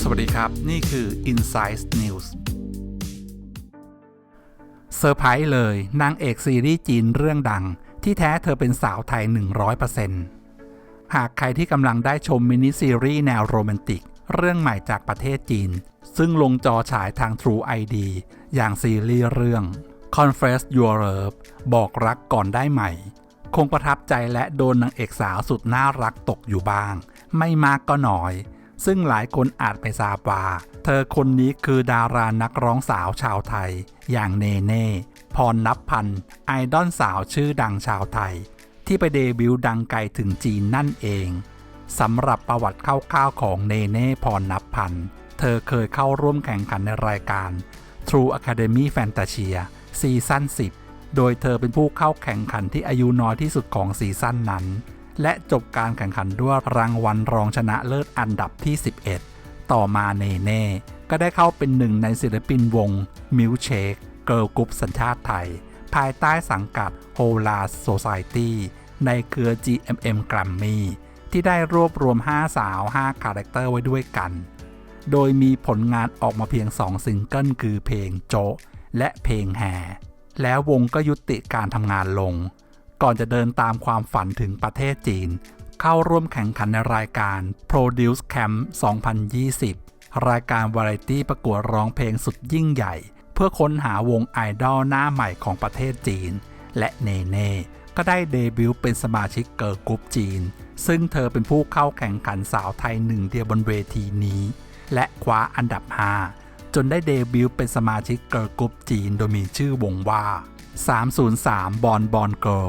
สวัสดีครับ นี่คือ Insight News เซอร์ไพรส์เลยนางเอกซีรีส์จีนเรื่องดัง ที่แท้เธอเป็นสาวไทย 100%หากใครที่กำลังได้ชมมินิซีรีส์แนวโรแมนติก เรื่องใหม่จากประเทศจีน ซึ่งลงจอฉายทาง True ID อย่างซีรีส์เรื่อง Confess Your Love บอกรักก่อนได้ใหม่ คงประทับใจและโดนนางเอกสาวสุดน่ารักตกอยู่บ้าง ไม่มากก็น้อย ซึ่งหลายคนอาจไปทราบว่าเธอคนนี้คือดารานักร้องสาวชาวไทย อย่างเนเน่พรนับพันไอดอลสาวชื่อดังชาวไทย ที่ไปเดบิวต์ดังไกลถึงจีนนั่นเองสำหรับประวัติคร่าวๆของเนเน่พรนับพันเธอเคยเข้าร่วมแข่งขันในรายการ True Academy Fantasia ซีซั่น10 โดยเธอเป็นผู้เข้าแข่งขันที่อายุน้อยที่สุดของซีซั่นนั้น และจบการแข่งขันด้วยรางวัลรองชนะเลิศอันดับที่ 11 ต่อมาเนเน่ก็ได้เข้าเป็นหนึ่งในศิลปินวงมิวเชคเกิร์ลกรุ๊ปสัญชาติไทย ภายใต้สังกัด h o l a Society ในเครือ GMM Grammy ที่ได้รวบรวม 5 สาว 5 คาแรคเตอร์ไว้ด้วยกัน โดยมีผลงานออกมาเพียง 2 ซิงเกิลคือเพลงโจและเพลงแห่ แล้ววงก็ยุติการทำงานลง ก่อนจะเดินตามความฝันถึงประเทศจีน เข้าร่วมแข่งขันในรายการ Produce Camp 2020 รายการวาไรตี้ประกวดร้องเพลงสุดยิ่งใหญ่ เพื่อค้นหาวงไอดอลหน้าใหม่ของประเทศจีน และเนเน่ก็ได้เดบิวต์เป็นสมาชิกเกิร์ลกรุ๊ปจีน ซึ่งเธอเป็นผู้เข้าแข่งขันสาวไทยหนึ่งเดียวบนเวทีนี้ และคว้าอันดับ 5 จนได้เดบิวต์เป็นสมาชิกเกิร์ลกรุ๊ปจีนโดยมีชื่อวงว่า 303 บอนบอนเกิล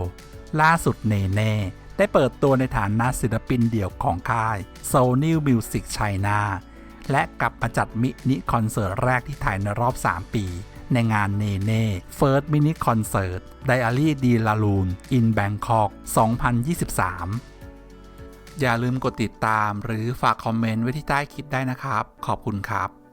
ล่าสุดเนเน่ได้เปิดตัวในฐานะศิลปินเดี่ยวของค่าย Sony Music China และกลับมาจัดมินิคอนเสิร์ตแรกที่ไทยในรอบ 3 ปี ในงานเนเน่ First Mini Concert Diary d la Lune in Bangkok 2023 อย่าลืมกดติดตามหรือฝากคอมเมนต์ไว้ที่ใต้คลิปได้นะครับ ขอบคุณครับ